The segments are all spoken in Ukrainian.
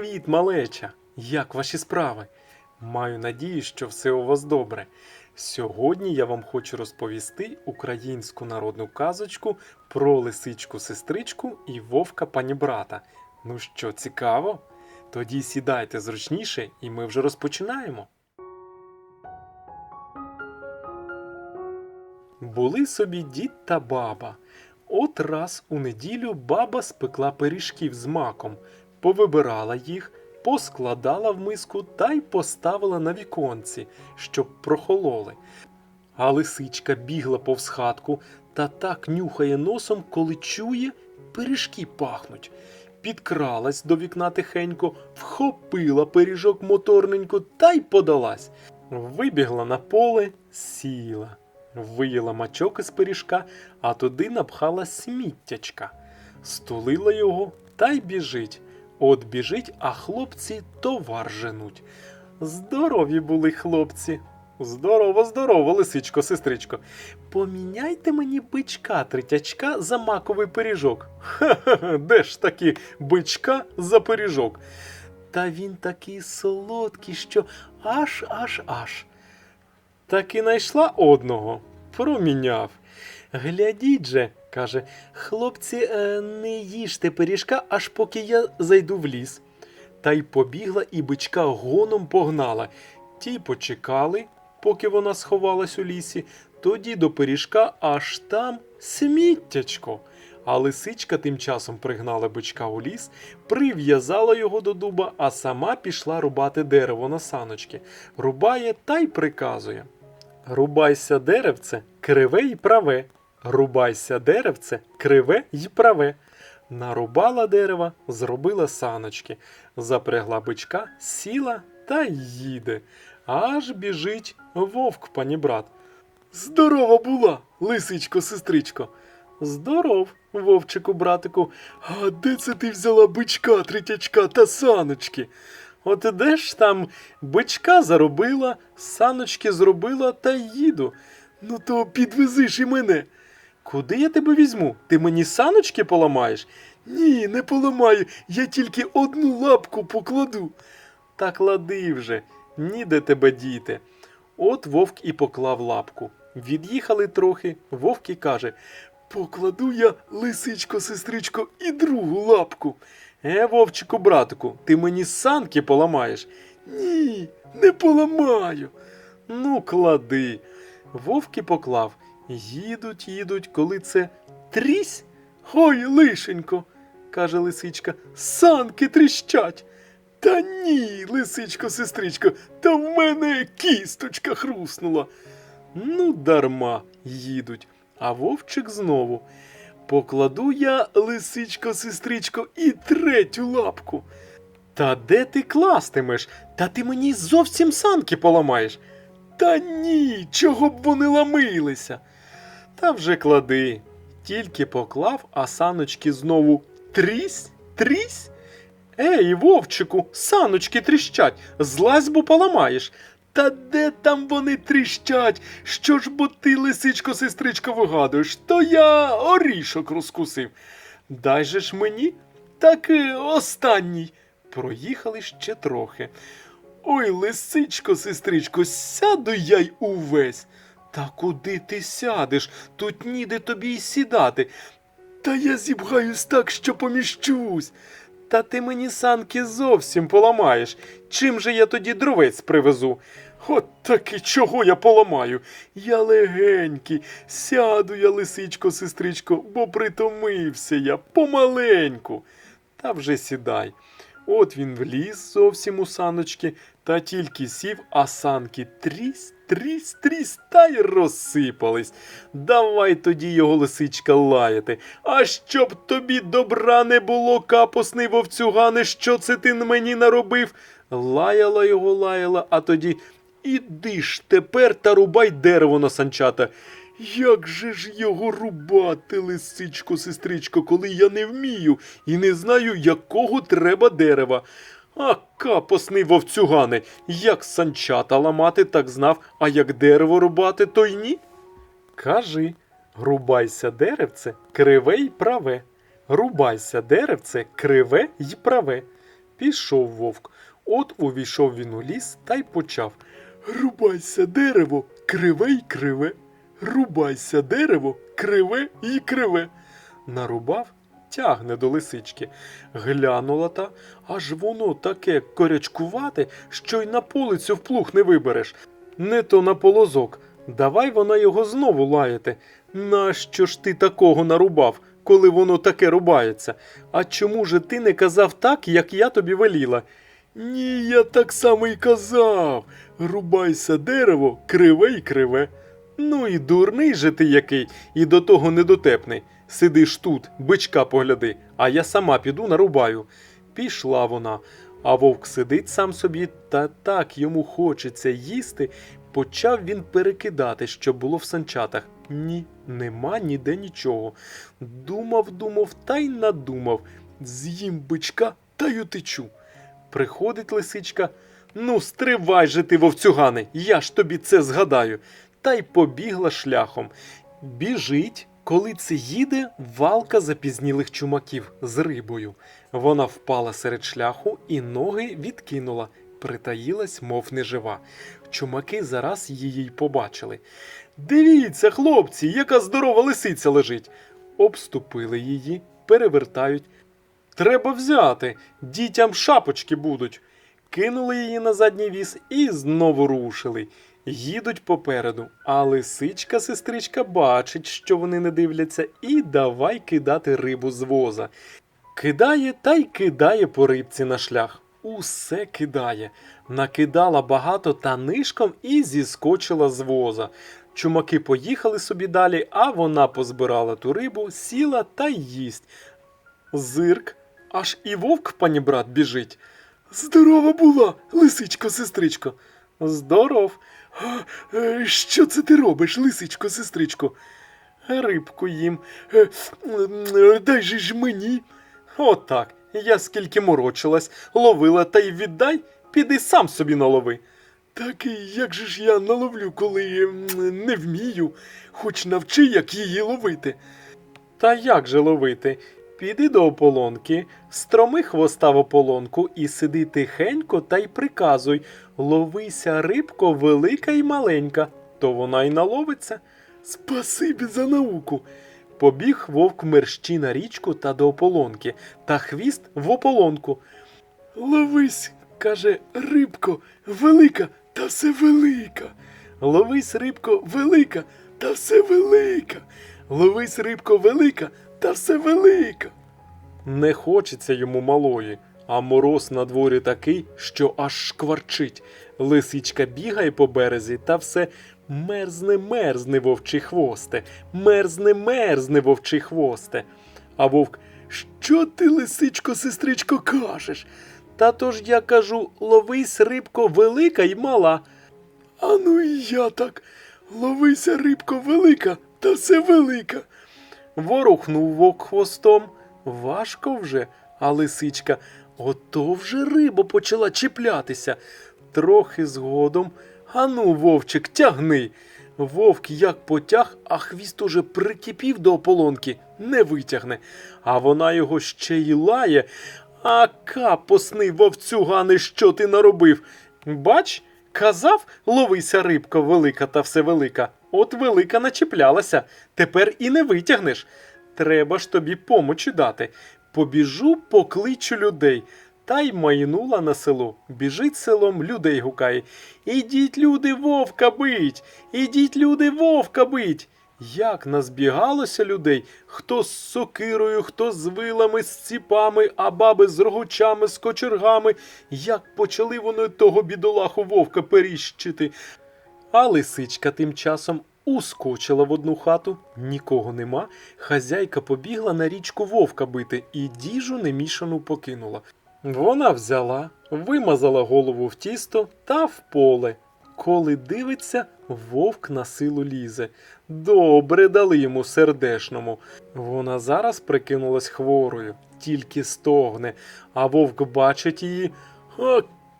Привіт, малеча! Як ваші справи? Маю надію, що все у вас добре. Сьогодні я вам хочу розповісти українську народну казочку про лисичку-сестричку і вовка панібрата. Ну що, цікаво? Тоді сідайте зручніше, і ми вже розпочинаємо. Були собі дід та баба. От раз у неділю баба спекла пиріжків з маком, повибирала їх, поскладала в миску та й поставила на віконці, щоб прохололи. А лисичка бігла повз хатку та так нюхає носом, коли чує, пиріжки пахнуть. Підкралась до вікна тихенько, вхопила пиріжок моторненько та й подалась. Вибігла на поле, сіла. Виїла мачок із пиріжка, а туди напхала сміттячка. Стулила його та й біжить. От біжить, а хлопці товар женуть. Здорові були хлопці. Здорово, здорово, лисичко, сестричко. Поміняйте мені бичка третячка за маковий пиріжок. Ха-ха, де ж таки бичка за пиріжок? Та він такий солодкий, що аж аж аж. Так і найшла одного, проміняв. Глядіть же, каже, хлопці, е, не їжте пиріжка, аж поки я зайду в ліс. Та й побігла і бичка гоном погнала. Ті почекали, поки вона сховалась у лісі, тоді до пиріжка аж там сміттячко. А лисичка тим часом пригнала бичка у ліс, прив'язала його до дуба, а сама пішла рубати дерево на саночки. Рубає та й приказує. Рубайся деревце, криве й праве. Рубайся деревце, криве й праве. Нарубала дерева, зробила саночки, запрягла бичка, сіла та їде. Аж біжить вовк панібрат. Здорова була, лисичко, сестричко. Здоров, вовчику, братику. А де це ти взяла бичка, третячка та саночки? От де ж там бичка заробила, саночки зробила та їду. Ну то підвезиш і мене. Куди я тебе візьму? Ти мені саночки поламаєш? Ні, не поламаю, я тільки одну лапку покладу. Та клади вже, ніде тебе діти. От вовк і поклав лапку. Від'їхали трохи, вовк і каже: Покладу я, лисичко, сестричко, і другу лапку. Е, вовчику, братику, ти мені санки поламаєш? Ні, не поламаю. Ну, клади. Вовки поклав. Їдуть, їдуть, коли це трісь. Ой, лишенько, каже лисичка, санки тріщать. Та ні, лисичко, сестричко, та в мене кісточка хруснула. Ну, дарма їдуть. А вовчик знову. Покладу я, лисичко, сестричко, і третю лапку. Та де ти кластимеш? Та ти мені зовсім санки поламаєш. Та ні, чого б вони ламилися. Та вже клади. Тільки поклав, а саночки знову трісь, трісь. Ей, вовчику, саночки тріщать, злазь, бо поламаєш. Та де там вони тріщать? Що ж бо ти, лисичко, сестричко, вигадуєш? То я орішок розкусив. Дай же ж мені так е, останній. Проїхали ще трохи. Ой, лисичко, сестричко, сяду я й увесь. Та куди ти сядеш? Тут ніде тобі й сідати. Та я зібгаюсь так, що поміщусь. Та ти мені санки зовсім поламаєш. Чим же я тоді дровець привезу? От таки чого я поламаю? Я легенький, сяду я, лисичко, сестричко, бо притомився я помаленьку. Та вже сідай. От він вліз зовсім у саночки, та тільки сів, а санки трісь, трісь, трісь, та й розсипались. Давай тоді його лисичка лаяти. А щоб тобі добра не було, капосний вовцюгане, що це ти мені наробив? Лаяла його, лаяла, а тоді іди ж тепер та рубай дерево на санчата. Як же ж його рубати, лисичко, сестричко, коли я не вмію і не знаю, якого треба дерева. А капосний вовцюгане, як санчата ламати, так знав, а як дерево рубати, то й ні. Кажи, рубайся деревце, криве й праве. Рубайся, деревце, криве й праве. Пішов вовк. От увійшов він у ліс та й почав. Рубайся, дерево, криве й криве. Рубайся, дерево, криве й криве. Нарубав, тягне до лисички. Глянула та, аж воно таке корячкувате, що й на полицю в плуг не вибереш. Не то на полозок. Давай вона його знову лаяти. Нащо ж ти такого нарубав, коли воно таке рубається? А чому же ти не казав так, як я тобі веліла? Ні, я так само й казав. Рубайся дерево, криве й криве. Ну і дурний же ти який, і до того недотепний. Сидиш тут, бичка погляди, а я сама піду нарубаю. Пішла вона, а вовк сидить сам собі, та так йому хочеться їсти. Почав він перекидати, що було в санчатах. Ні, нема ніде нічого. Думав, думав та й надумав. З'їм бичка та й утечу. Приходить лисичка. Ну, стривай же ти, вовцюгане, я ж тобі це згадаю. Та й побігла шляхом. Біжить, коли це їде валка запізнілих чумаків з рибою. Вона впала серед шляху і ноги відкинула, притаїлась, мов нежива. Чумаки зараз її й побачили. Дивіться, хлопці, яка здорова лисиця лежить. Обступили її, перевертають. Треба взяти, дітям шапочки будуть. Кинули її на задній віз і знову рушили. Їдуть попереду, а лисичка сестричка бачить, що вони не дивляться, і давай кидати рибу з воза. Кидає та й кидає по рибці на шлях. Усе кидає. Накидала багато та нишком і зіскочила з воза. Чумаки поїхали собі далі, а вона позбирала ту рибу, сіла та їсть. Зирк, аж і вовк, пані брат, біжить. Здорова була, лисичко, сестричко. Здоров. Е, Що це ти робиш, лисичко, сестричко? Рибку їм. Е, Дай же ж мені. Отак. Я скільки морочилась, ловила та й віддай, піди сам собі налови. Так як же ж я наловлю, коли не вмію, хоч навчи, як її ловити. Та як же ловити? Піди до ополонки, строми хвоста в ополонку і сиди тихенько та й приказуй ловися рибко велика й маленька, то вона й наловиться. Спасибі за науку. Побіг вовк мерщі на річку та до ополонки, та хвіст в ополонку. Ловись, каже рибко, велика та все велика. Ловись, рибко, велика та все велика. Ловись, рибко, велика та все велика. Не хочеться йому малої, а мороз на дворі такий, що аж шкварчить. Лисичка бігає по березі та все мерзне, мерзне вовчий хвосте, мерзне, мерзне вовчий хвосте. А вовк, що ти, лисичко, сестричко, кажеш? Та то ж я кажу, ловись, рибко, велика й мала. А ну і я так. Ловися, рибко, велика, та все велика. Ворухнув вовк хвостом. Важко вже, а лисичка, ото вже риба почала чіплятися. Трохи згодом. Ану, вовчик, тягни. Вовк як потяг, а хвіст уже прикипів до ополонки, не витягне. А вона його ще й лає. А капосний вовцюгане, що ти наробив? Бач, казав, ловися рибка велика та все велика. От велика начіплялася, тепер і не витягнеш. Треба ж тобі помочі дати. Побіжу, покличу людей. Та й майнула на село. Біжить селом, людей гукає. Ідіть, люди, вовка бить! Ідіть, люди, вовка бить! Як назбігалося людей, хто з сокирою, хто з вилами, з ціпами, а баби з рогочами, з кочергами, як почали вони того бідолаху вовка періщити. А лисичка тим часом ускочила в одну хату, нікого нема. Хазяйка побігла на річку вовка бити і діжу немішану покинула. Вона взяла, вимазала голову в тісто та в поле. Коли дивиться, вовк на силу лізе. Добре дали йому сердешному. Вона зараз прикинулась хворою, тільки стогне, а вовк бачить її.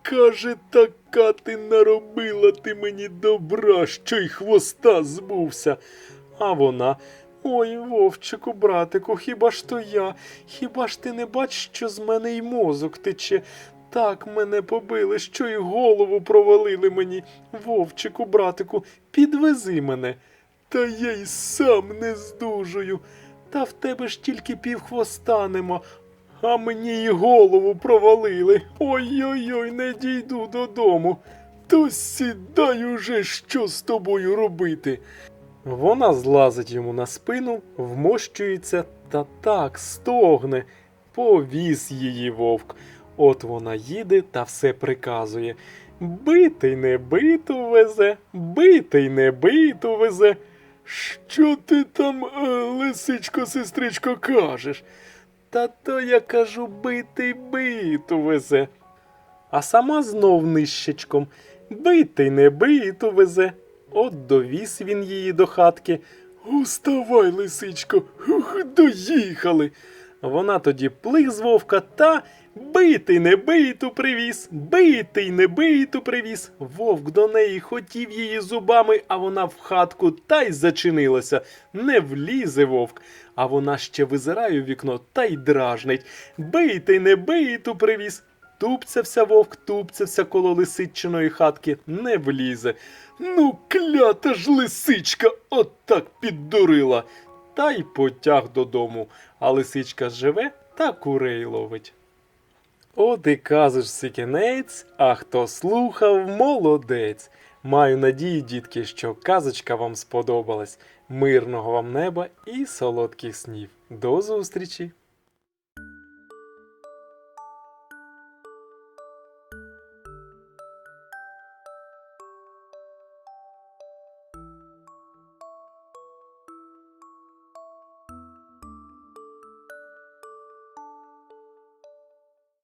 Каже, така ти наробила ти мені добра, що й хвоста збувся. А вона Ой, вовчику, братику, хіба ж то я? Хіба ж ти не бачиш, що з мене й мозок тече? Так мене побили, що й голову провалили мені. Вовчику, братику, підвези мене. Та я й сам не здужую. Та в тебе ж тільки півхвоста нема, а мені й голову провалили. Ой-ой-ой, не дійду додому. То сідай уже, що з тобою робити. Вона злазить йому на спину, вмощується та так стогне. Повіз її вовк. От вона їде та все приказує. Битий не биту везе, битий не биту везе. Що ти там, е, лисичко, сестричко, кажеш? Та то я кажу, битий биту везе. А сама знов нищечком. Битий не биту везе. От довіз він її до хатки. Уставай, лисичко, ух, доїхали. Вона тоді плих з вовка та битий не биту привіз, битий не биту привіз. Вовк до неї хотів її зубами, а вона в хатку та й зачинилася. Не влізе вовк. А вона ще визирає у вікно та й дражнить. Битий не биту привіз. Тупцявся вовк, тупцявся коло лисичиної хатки, не влізе. Ну, клята ж лисичка, от так піддурила. Та й потяг додому, а лисичка живе та курей ловить. От і казочці кінець, а хто слухав, молодець. Маю надію, дітки, що казочка вам сподобалась. Мирного вам неба і солодких снів. До зустрічі!